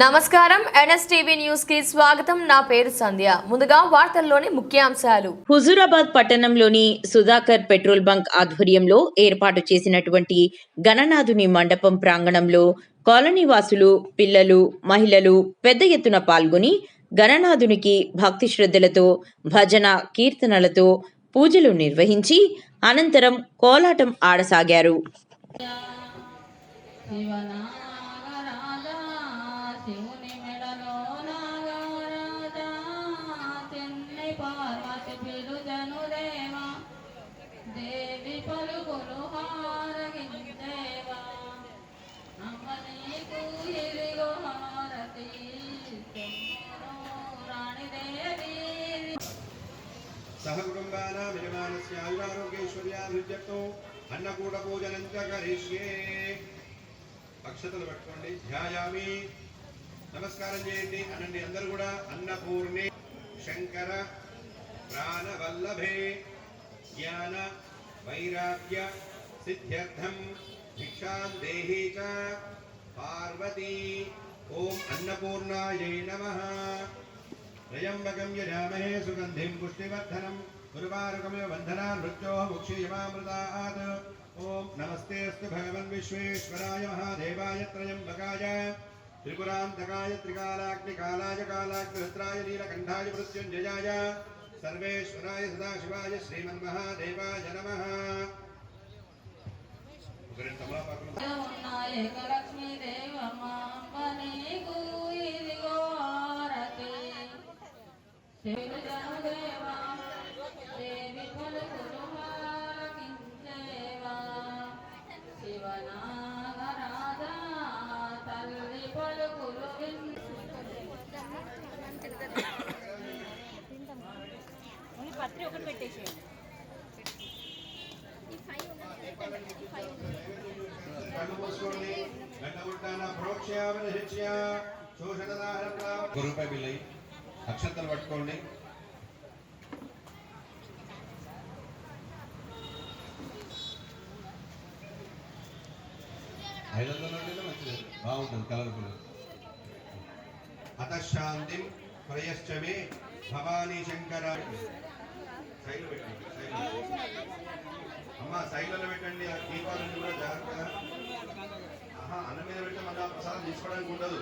నమస్కారం. ఎన్ఎస్టీవీ న్యూస్కి స్వాగతం. నా పేరు సంధ్య. ముందుగా వార్తల్లోని ముఖ్యాంశాలు. హుజూరాబాద్ పట్టణంలోని సుధాకర్ పెట్రోల్ బంక్ ఆధ్వర్యంలో ఏర్పాటు చేసినటువంటి గణనాథుని మండపం ప్రాంగణంలో కాలనీ వాసులు పిల్లలు మహిళలు పెద్ద ఎత్తున పాల్గొని గణనాథునికి భక్తి శ్రద్ధలతో భజన కీర్తనలతో పూజలు నిర్వహించి అనంతరం కోలాటం ఆడసాగారు. పార్వతి పిలుజను దేవా దేవి పలుకులు హారగిందేవా అమ్మ నీకు ఇదిగో హారతి. రాణిదేవి అన్నకూట అక్షతలు పట్టుకోండి ధ్యాయామి. నమస్కారం చేయండి. అనండి అందరూ కూడా అన్నపూర్ణి శంకర प्राणवल्लभे ज्ञान वैराग्य सिद्ध्यर्थम भिक्षा देहि च पार्वती। ओम अन्नपूर्णायै नमः। त्र्यम्बकं यजामहे सुगन्धिं पुष्टिवर्धनं, गुरुवारुकमेव बन्धनान् मृत्योः मुक्षीयमामृतात् ॐ नमस्ते अस्तु भगवन् विश्वेश्वराय महादेवाय त्रयम्बकाय त्रिपुरान्तकाय त्रिकालाग्निकालाय कालाग्निरुद्राय नीलकण्ठाय मृत्युञ्जयाय। సదాశివాయ శ్రీమన్మహాదేవాయ నమః ఒక రెండు తమలపాకులు ఉన్న ఏకలక్ష్మీ దేవమ్మ నీకు ఇదిగో హారతి శివుజను దేవా దేవి పలుకులు హారగించేవా శివనాగరాజా తల్లి పలుకులు విన్ కళ్ళు మూసుకోండి గంట కొట్టాన ప్రోక్షయామని శిక్షయ శోషణదాహరం ఒక రూపాయి బిల్ అయ్యి అక్షంతలు పట్టుకోండి. ఐదు వందలు ఉంటేనే మంచిది. బాగుంటుంది కలర్ఫుల్. అతశాంతిం ప్రయశ్చమే భవానీ శంకర సైడ్లో పెట్టండి శైలు అమ్మ శైలలో పెట్టండి ఆ దీపాలను కూడా జాగ్రత్తగా. అన్న మీద పెడితే మళ్ళీ ఆ ప్రసాదం తీసుకోవడానికి ఉండదు.